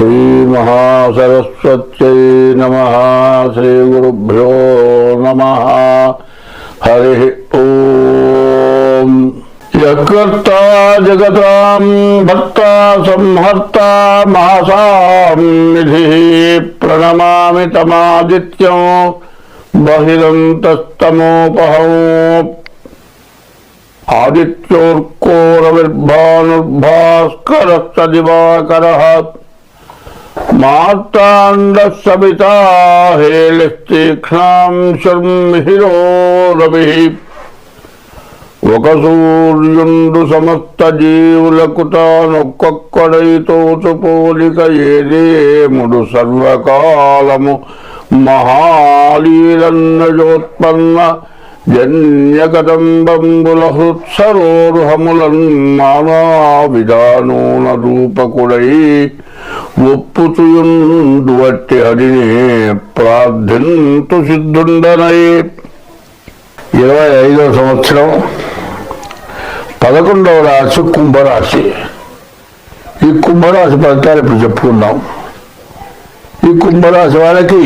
శ్రీమహాసరస్వత్యై నమ శ్రీగురుభ్యో నమ. హరి ఓం. యకర్త జగతాం భక్త సంహర్త మహాసాం నిధి ప్రణమామి తమాదిత్యం బహిరంతస్తమోపహం. ఆదిత్యోర్కోరవిర్భానుర్భాస్కరశ్చ దివాకరः. మార్తాండసవితా హేళిస్తీక్ష్ణాం శర్మిహిరో రవిः ఒక సూర్యుండు సమస్త జీవులకు తానొక్కొక్కడైతోచు పోలిక ఏదేముడు సర్వకాలము మహాలీలన్నజోత్పన్న జన్యకదంబంబుల హృత్సరోరుహములన్ నానా విధానూన రూపకుడై ఒప్పుచుయుండు వట్టి అడిని ప్రార్థింతు సిద్ధుండనై ఇరవై ఐదవ సంవత్సరం పదకొండవ రాశి కుంభరాశి. ఈ కుంభరాశి ఫలితాలు ఇప్పుడు చెప్పుకుందాం. ఈ కుంభరాశి వాళ్ళకి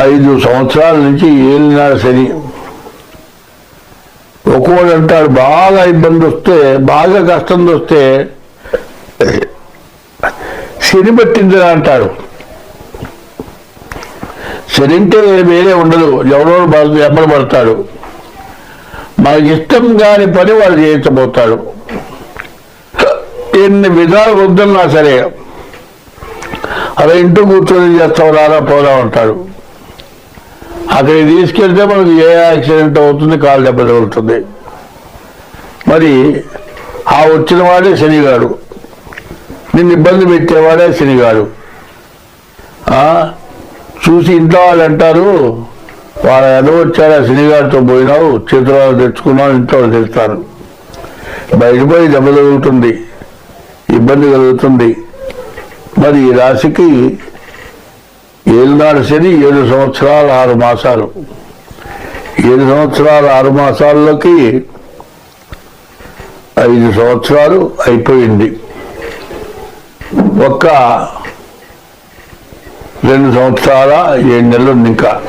ఐదు సంవత్సరాల నుంచి ఏలినాడు శని. ఒక్కోడు అంటాడు బాగా ఇబ్బంది వస్తే బాగా కష్టం వస్తే శని పట్టింది అంటాడు. శని అంటే వేరే ఉండదు. ఎవరో ఎమ్మడి పడతాడు. మనకి ఇష్టం కాని పని వాళ్ళు చేయించబోతాడు ఎన్ని విధాలు వద్దన్నా సరే అలా ఇంటూ కూర్చొని చేస్తాం రారా పోదా అంటాడు. అక్కడికి తీసుకెళ్తే మనకు ఏ యాక్సిడెంట్ అవుతుంది కాలు దెబ్బ తగులుతుంది. మరి ఆ వచ్చిన వాడే శనిగాడు. నిన్ను ఇబ్బంది పెట్టేవాడే శనిగాడు చూసి ఇంట్లో వాళ్ళు అంటారు వాళ్ళ ఎదో వచ్చారా శనిగారితో పోయినావు చేతులు తెచ్చుకున్నావు ఇంట్లో వాళ్ళు బయట బయటపోయి దెబ్బ తగులుతుంది ఇబ్బంది కలుగుతుంది. మరి ఈ రాశికి ఏలునాడు శని ఏడు సంవత్సరాలు ఆరు మాసాలు. ఏడు సంవత్సరాలు ఆరు మాసాల్లోకి ఐదు సంవత్సరాలు అయిపోయింది. ఒక్క రెండు సంవత్సరాల ఏడు నెలలు ఉంది ఇంకా.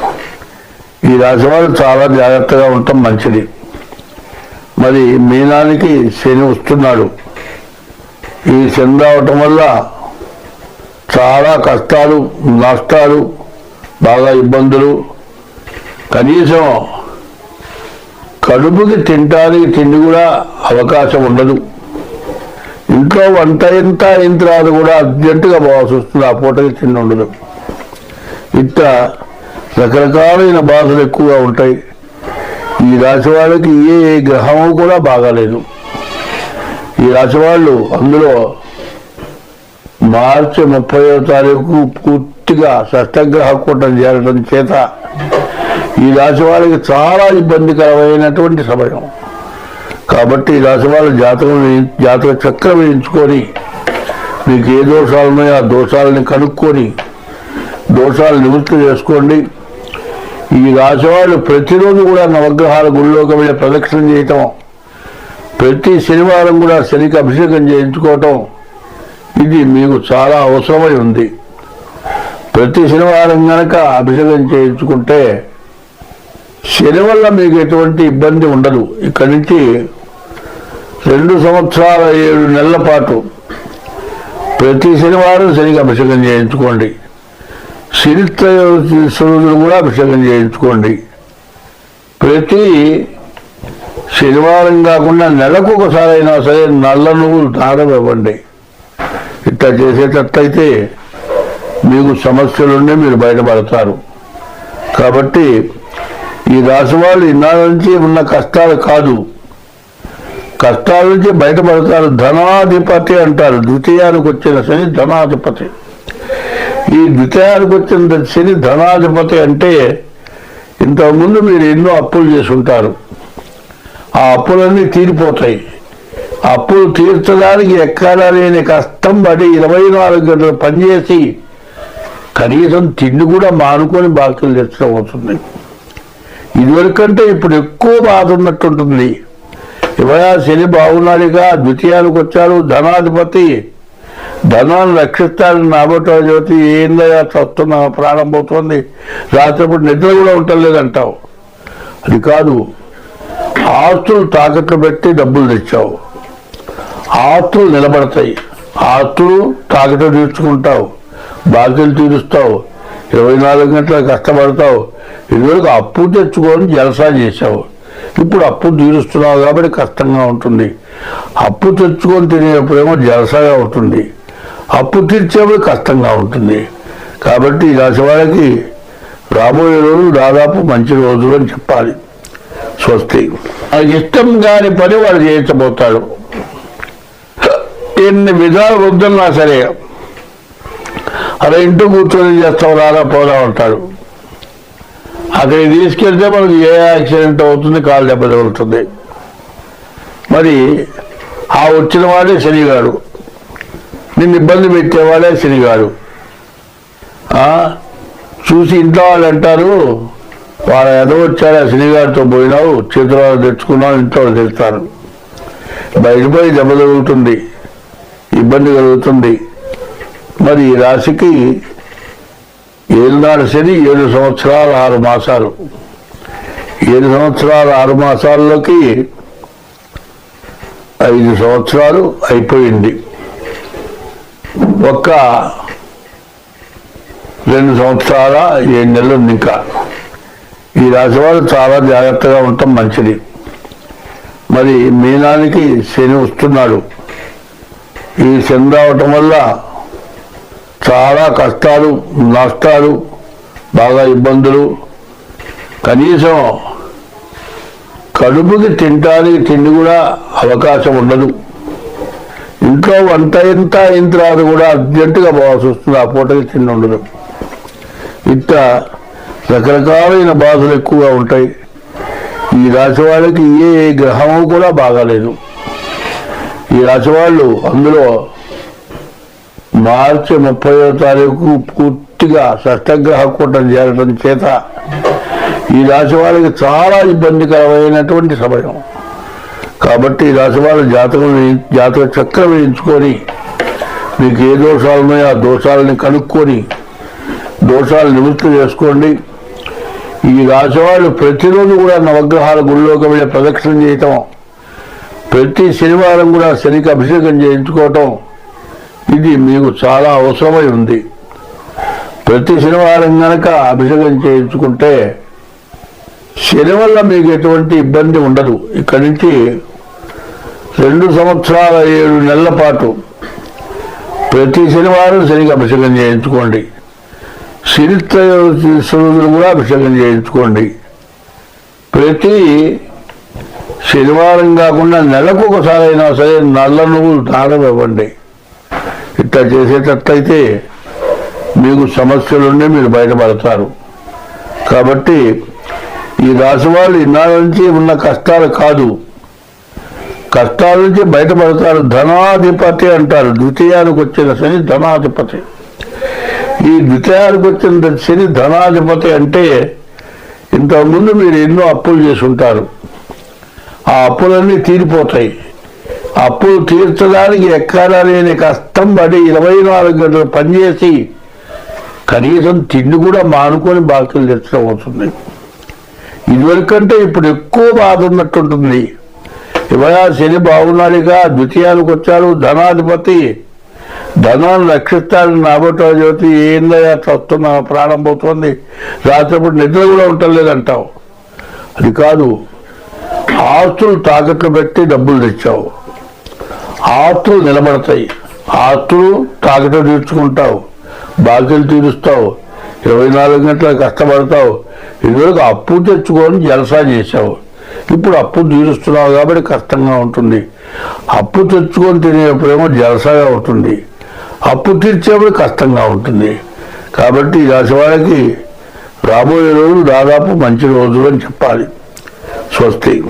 ఈ రాశి వారు చాలా జాగ్రత్తగా ఉండటం మంచిది. మరి మీనానికి శని వస్తున్నాడు. ఈ శని రావటం వల్ల చాలా కష్టాలు నష్టాలు బాగా ఇబ్బందులు. కనీసం కడుపుకి తింటానికి తిండి కూడా అవకాశం ఉండదు. ఇంట్లో వంట ఎంత అయిన తర్వాత కూడా అర్జెంటుగా పోవాల్సి వస్తుంది. ఆ పూటకి చిన్న ఉండదు. ఇంత రకరకాలైన బాధలు ఎక్కువగా ఉంటాయి. ఈ రాశి వాళ్ళకి ఏ ఏ గ్రహము కూడా బాగాలేదు. ఈ రాశి వాళ్ళు అందులో మార్చి ముప్పైవ తారీఖు పూర్తిగా షష్టగ్రహ కూటం చేరడం చేత ఈ రాశి వాళ్ళకి చాలా ఇబ్బందికరమైనటువంటి సమయం. కాబట్టి ఈ రాశి వాళ్ళ జాతకం జాతక చక్రం వేయించుకొని మీకు ఏ దోషాలు ఉన్నాయో ఆ దోషాలని కనుక్కొని దోషాలు నివృత్తి చేసుకోండి. ఈ రాశివాళ్ళు ప్రతిరోజు కూడా నవగ్రహాల గుళ్ళోకి వెళ్ళి ప్రదక్షిణ చేయటం ప్రతి శనివారం కూడా శనికి అభిషేకం చేయించుకోవటం ఇది మీకు చాలా అవసరమై ఉంది. ప్రతి శనివారం కనుక అభిషేకం చేయించుకుంటే శని వల్ల మీకు ఎటువంటి ఇబ్బంది ఉండదు. ఇక్కడి నుంచి రెండు సంవత్సరాల ఏడు నెలల పాటు ప్రతి శనివారం శనికి అభిషేకం చేయించుకోండి. శనిత్రయోదశి కూడా అభిషేకం చేయించుకోండి. ప్రతి శనివారం కాకుండా నెలకు ఒకసారి అయినా సరే నల్ల నువ్వులు దానం ఇవ్వండి ఇట్లా చేసేటట్లయితే మీకు సమస్యలుండి మీరు బయటపడతారు. కాబట్టి ఈ రాశి వాళ్ళు ఇన్నాళ్ళ నుంచి ఉన్న కష్టాలు కాదు. కష్టాల నుంచి బయటపడతారు. ధనాధిపతి అంటారు. ద్వితీయానికి వచ్చిన శని ధనాధిపతి. ఈ ద్వితీయానికి వచ్చిన శని ధనాధిపతి అంటే ఇంతకుముందు మీరు ఎన్నో అప్పులు చేసుంటారు. ఆ అప్పులన్నీ తీరిపోతాయి. అప్పులు తీర్చడానికి ఎక్కడా లేని కష్టం పడి ఇరవై నాలుగు గంటలు పనిచేసి కనీసం తిండి కూడా మానుకొని బాకీలు తెచ్చడం అవుతుంది ఇదివరకంటే ఇప్పుడు ఎక్కువ బాధ ఉన్నట్టుంటుంది. ఇవయా శని బాగున్నాడుగా ద్వితీయానికి వచ్చాడు ధనాధిపతి. ధనాన్ని రక్షిస్తాడని నాబోటో జ్యోతి ఏందయ్యా చస్తున్నా ప్రాణం పోతుంది. రాత్రిపూట నిద్ర కూడా ఉండలేదంటావు అది కాదు ఆస్తులు తాకట్లు పెట్టి డబ్బులు తెచ్చావు. ఆస్తులు నిలబడతాయి. ఆస్తులు తాకట్లు తీర్చుకుంటావు. బాధ్యతలు తీరుస్తావు. ఇరవై నాలుగు గంటలు కష్టపడతావు. ఇదివరకు అప్పు తెచ్చుకొని జలసా చేసావు ఇప్పుడు అప్పు తీరుస్తున్నావు కాబట్టి కష్టంగా ఉంటుంది. అప్పు తెచ్చుకొని తినేప్పుడేమో జలసాగా ఉంటుంది అప్పు తీర్చేప్పుడు కష్టంగా ఉంటుంది. కాబట్టి ఈ రాశి వాళ్ళకి రాబోయే రోజు దాదాపు మంచి రోజు అని చెప్పాలి. స్వస్తి. ఇష్టం కాని పని వాడు చేయించబోతాడు ఎన్ని విధాలు వద్దన్నా సరే అలా ఇంటూ కూర్చొని చేస్తాం రాదా పోదా ఉంటాడు అక్కడికి తీసుకెళ్తే మనకు ఏ యాక్సిడెంట్ అవుతుంది కాలు దెబ్బ తగులుతుంది. మరి ఆ వచ్చిన వాడే శనిగాడు. నిన్ను ఇబ్బంది పెట్టేవాడే శనిగాడు. చూసి ఇంట్లో వాళ్ళు అంటారు వాళ్ళ ఎదో వచ్చారు శనిగారితో పోయినావు చేతులు తెచ్చుకున్నావు ఇంట్లో వాళ్ళు తెస్తారు బయటపోయి దెబ్బ తగులుతుంది ఇబ్బంది కలుగుతుంది. మరి ఈ రాశికి ఏడునాడు శని ఏడు సంవత్సరాలు ఆరు మాసాలు. ఏడు సంవత్సరాలు ఆరు మాసాల్లోకి ఐదు సంవత్సరాలు అయిపోయింది. ఒక్క రెండు సంవత్సరాల ఏడు నెలలు ఉంది ఇంకా. ఈ రాశి వాళ్ళు చాలా జాగ్రత్తగా ఉండటం మంచిది. మరి మీనానికి శని వస్తున్నాడు. ఈ శని రావటం వల్ల చాలా కష్టాలు నష్టాలు బాగా ఇబ్బందులు. కనీసం కడుపుకి తింటానికి తిండి కూడా అవకాశం ఉండదు. ఇంట్లో వంట ఇంత అయిన తర్వాత కూడా అర్జెంటుగా పోవాల్సి వస్తుంది. ఆ పూటకి తిండి ఉండదు. ఇట్లా రకరకాలైన బాధలు ఎక్కువగా ఉంటాయి. ఈ రాశి వాళ్ళకి ఏ గ్రహము కూడా బాగాలేదు. ఈ రాశి వాళ్ళు అందులో మార్చి ముప్పయో తారీఖు పూర్తిగా షష్టగ్రహ కూటం చేరడం చేత ఈ రాశి వాళ్ళకి చాలా ఇబ్బందికరమైనటువంటి సమయం. కాబట్టి ఈ రాశి వాళ్ళు జాతకం జాతక చక్రం వేయించుకొని మీకు ఏ దోషాలు ఉన్నాయో ఆ దోషాలని కనుక్కొని దోషాలు నివృత్తి చేసుకోండి. ఈ రాశి వాళ్ళు ప్రతిరోజు కూడా నవగ్రహాల గుళ్ళోకి వెళ్ళి ప్రదక్షిణ చేయటం ప్రతి శనివారం కూడా శనికి అభిషేకం చేయించుకోవటం ఇది మీకు చాలా అవసరమై ఉంది. ప్రతి శనివారం గనక అభిషేకం చేయించుకుంటే శని వల్ల మీకు ఎటువంటి ఇబ్బంది ఉండదు. ఇక్కడి నుంచి రెండు సంవత్సరాల ఏడు నెలల పాటు ప్రతి శనివారం శనికి అభిషేకం చేయించుకోండి. శనిత్రయోదశులు కూడా అభిషేకం చేయించుకోండి. ప్రతి శనివారం కాకుండా నెలకు ఒకసారి అయినా సరే నల్ల నువ్వులు దానం ఇవ్వండి ఇట్లా చేసేటట్లయితే మీకు సమస్యలుండి మీరు బయటపడతారు. కాబట్టి ఈ రాశి వాళ్ళు ఇన్నాళ్ళ నుంచి ఉన్న కష్టాలు కాదు. కష్టాల నుంచి బయటపడతారు. ధనాధిపతి అంటారు. ద్వితీయానికి వచ్చిన శని ధనాధిపతి. ఈ ద్వితీయానికి వచ్చిన శని ధనాధిపతి అంటే ఇంతకుముందు మీరు ఎన్నో అప్పులు చేసి ఉంటారు ఆ అప్పులన్నీ తీరిపోతాయి. అప్పులు తీర్చడానికి ఎక్కడా లేని కష్టం పడి ఇరవై నాలుగు గంటలు పనిచేసి కనీసం తిండి కూడా మానుకొని బాకీలు తెచ్చడం అవుతుంది ఇదివరకంటే ఇప్పుడు ఎక్కువ బాధ ఉన్నట్టుంటుంది. ఇవయా శని బాగున్నాడుగా ద్వితీయానికి వచ్చాడు ధనాధిపతి. ధనాన్ని రక్షిస్తాడని నాబోటో జ్యోతి. ఏందయ్యా చస్తున్నా ప్రాణం పోతుంది. రాత్రిపూట నిద్ర కూడా ఉండలేదంటావు. అది కాదు ఆస్తులు తాకట్లు పెట్టి డబ్బులు తెచ్చావు. ఆస్తులు నిలబడతాయి. ఆస్తులు తాకట్లు తీర్చుకుంటావు. బాకీలు తీరుస్తావు. ఇరవై నాలుగు గంటలు కష్టపడతావు. ఇదివరకు అప్పు తెచ్చుకొని జలసా చేశావు. ఇప్పుడు అప్పు తీరుస్తున్నావు కాబట్టి కష్టంగా ఉంటుంది. అప్పు తెచ్చుకొని తినేప్పుడేమో జలసాగా ఉంటుంది. అప్పు తీర్చేప్పుడు కష్టంగా ఉంటుంది. కాబట్టి ఈ రాశి వాళ్ళకి రాబోయే రోజులు దాదాపు మంచి రోజులు అని చెప్పాలి. స్వస్తి.